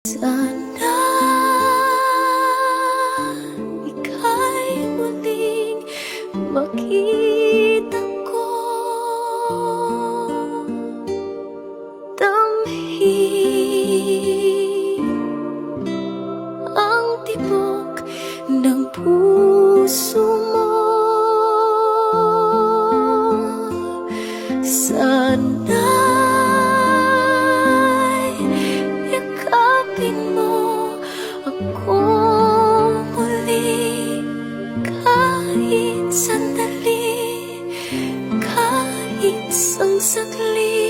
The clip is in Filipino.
Sana ika'y muling makita ko. Damhin ang tibok ng puso mo. Sana'y umuli kahit sandali, kahit isang saglit.